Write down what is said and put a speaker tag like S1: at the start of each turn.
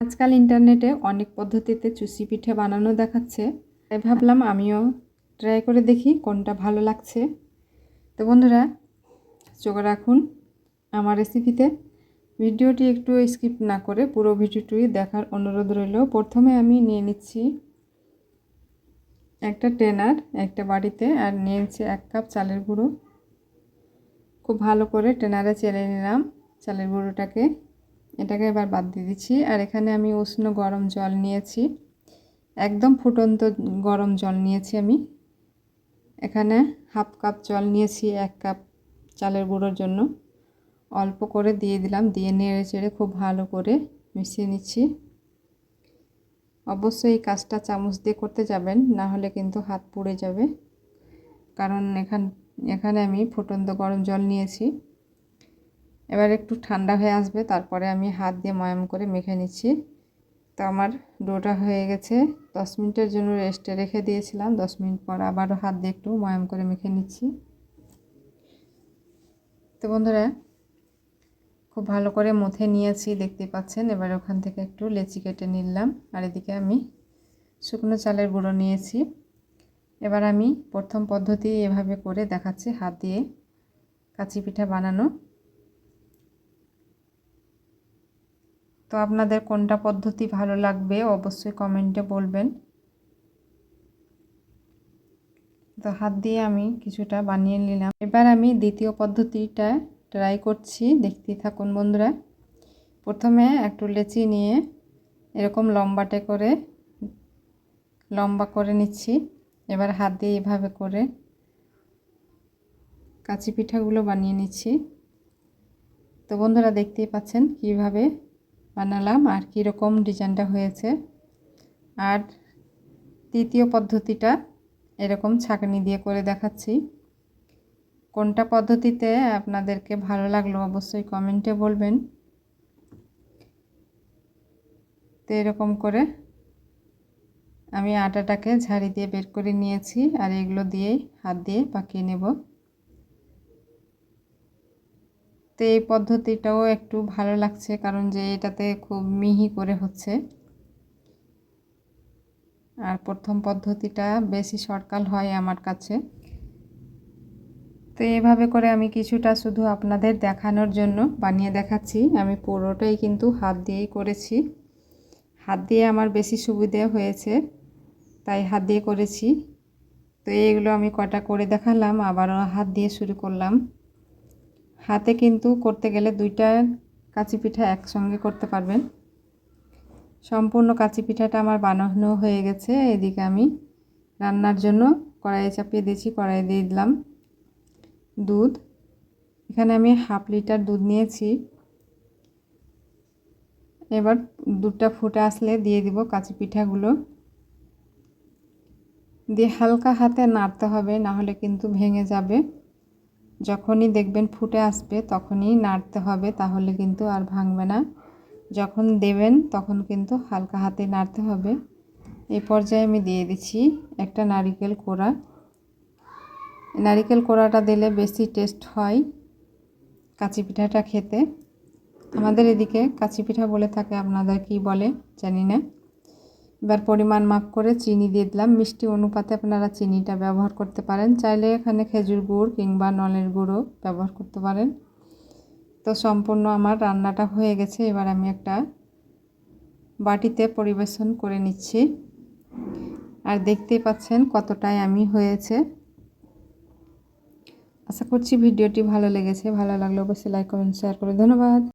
S1: আজকাল ইন্টারনেটে অনেক পদ্ধতিতে চুষি পিঠে বানানো দেখাচ্ছে। তাই ভাবলাম আমিও ট্রাই করে দেখি কোনটা ভালো লাগছে। তো বন্ধুরা, চোখ রাখুন আমার রেসিপিতে ভিডিওটি একটু স্কিপ না করে পুরো ভিডিওটি দেখার অনুরোধ রইল। প্রথমে আমি নিয়ে নিচ্ছি একটা ট্রেনার একটা বাড়িতে আর নিয়েছি এক কাপ চালের গুঁড়ো। খুব ভালো করে ট্রেনারে চেলে নিলাম চালের গুঁড়োটাকে। এটাকে এবার বাদ দিয়ে দিচ্ছি। আর এখানে আমি উষ্ণ গরম জল নিয়েছি। একদম ফুটন্ত গরম জল নিয়েছি আমি। এখানে হাফ কাপ জল নিয়েছি এক কাপ চালের গুঁড়োর জন্য। অল্প করে দিয়ে দিলাম, দিয়ে নেড়ে চেড়ে খুব ভালো করে মিশিয়ে নিচ্ছি। অবশ্যই এই কাজটা চামচ দিয়ে করতে যাবেন, না হলে কিন্তু হাত পুড়ে যাবে। কারণ এখান, এখানে আমি ফুটন্ত গরম জল নিয়েছি। এবার একটু ঠান্ডা হয়ে আসবে, তারপরে আমি হাত দিয়ে ময়াম করে মেখে নিচ্ছি। তো আমার ডোটা হয়ে গেছে, দশ মিনিটের জন্য রেস্টে রেখে দিয়েছিলাম, দশ মিনিট পর আবারও হাত দিয়ে একটু ময়াম করে মেখে নিচ্ছি। তো বন্ধুরা, খুব ভালো করে মুথে নিয়েছি দেখতে পাচ্ছেন, এবার ওখান থেকে একটু লেচি কেটে নিলাম, আর এদিকে আমি শুকনো চালের গুঁড়ো নিয়েছি। এবার আমি প্রথম পদ্ধতি এভাবে করে দেখাচ্ছি, হাত দিয়ে কাঁচি পিঠা বানানো। তো আপনাদের কোনটা পদ্ধতি ভালো লাগবে অবশ্যই কমেন্টে বলবেন। তো হাত দিয়ে আমি কিছুটা বানিয়ে নিলাম। এবার আমি দ্বিতীয় পদ্ধতিটা ট্রাই করছি। দেখতে থাকুন বন্ধুরা। প্রথমে একটু লেচি নিয়ে এরকম লম্বাটে করে, লম্বা করে নিচ্ছি। এবার হাত দিয়ে এভাবে করে কাঁচি পিঠাগুলো বানিয়ে নিচ্ছি। তো বন্ধুরা দেখতেই পাচ্ছেন কীভাবে বানালাম আর কীরকম ডিজাইনটা হয়েছে। আর তৃতীয় পদ্ধতিটা এরকম ছাঁকনি দিয়ে করে দেখাচ্ছি। কোনটা পদ্ধতিতে আপনাদেরকে ভালো লাগল অবশ্যই কমেন্টে বলবেন। তো এরকম করে আমি আটাটাকে ঝাড়ি দিয়ে বের করে নিয়েছি আর এগুলো দিয়েই হাত দিয়ে পাকিয়ে নেব। তো এই পদ্ধতিটাও একটু ভালো লাগছে, কারণ যে এটাতে খুব মিহি করে হচ্ছে। আর প্রথম পদ্ধতিটা বেশি সরকাল হয় আমার কাছে। তো এভাবে করে আমি কিছুটা শুধু আপনাদের দেখানোর জন্য বানিয়ে দেখাচ্ছি। আমি পুরোটাই কিন্তু হাত দিয়েই করেছি। হাত দিয়ে আমার বেশি সুবিধে হয়েছে, তাই হাত দিয়ে করেছি। তো এইগুলো আমি কটা করে দেখালাম, আবারও হাত দিয়ে শুরু করলাম। হাতে কিন্তু করতে গেলে দুইটা কাঁচি পিঠা একসঙ্গে করতে পারবেন। সম্পূর্ণ কাঁচি পিঠাটা আমার বানানো হয়ে গেছে। এদিকে আমি রান্নার জন্য কড়াইয়ে চাপিয়ে দিয়েছি কড়াই দিয়ে দিলাম দুধ। এখানে আমি হাফ লিটার দুধ নিয়েছি। এবার দুধটা ফুটে আসলে দিয়ে দিব কাঁচি পিঠাগুলো দিয়ে হালকা হাতে নাড়তে হবে, না হলে কিন্তু ভেঙে যাবে। যখনই দেখবেন ফুটে আসবে, তখনই নাড়তে হবে, তাহলে কিন্তু আর ভাঙবে না। যখন দেবেন, তখন কিন্তু হালকা হাতে নাড়তে হবে। এই পর্যায়ে আমি দিয়ে দিচ্ছি একটা নারিকেল কোড়া। নারিকেল কোড়াটা দিলে বেশি টেস্ট হয় কাঁচি পিঠাটা খেতে। আমাদের এদিকে কাঁচি পিঠা বলে থাকে, আপনাদের কি বলে জানি না। এবার পরিমাণ মাপ করে চিনি দিয়ে দিলাম। মিষ্টি অনুপাতে আপনারা চিনিটা ব্যবহার করতে পারেন। চাইলে এখানে খেজুর গুড় কিংবা নলের গুঁড়ো ব্যবহার করতে পারেন। তো সম্পূর্ণ আমার রান্নাটা হয়ে গেছে। এবার আমি একটা বাটিতে পরিবেশন করে নিচ্ছি। আর দেখতেই পাচ্ছেন কতটাই আমি হয়েছে। আশা করছি ভিডিওটি ভালো লেগেছে। ভালো লাগলে অবশ্যই লাইক, কমেন্ট, শেয়ার করে ধন্যবাদ।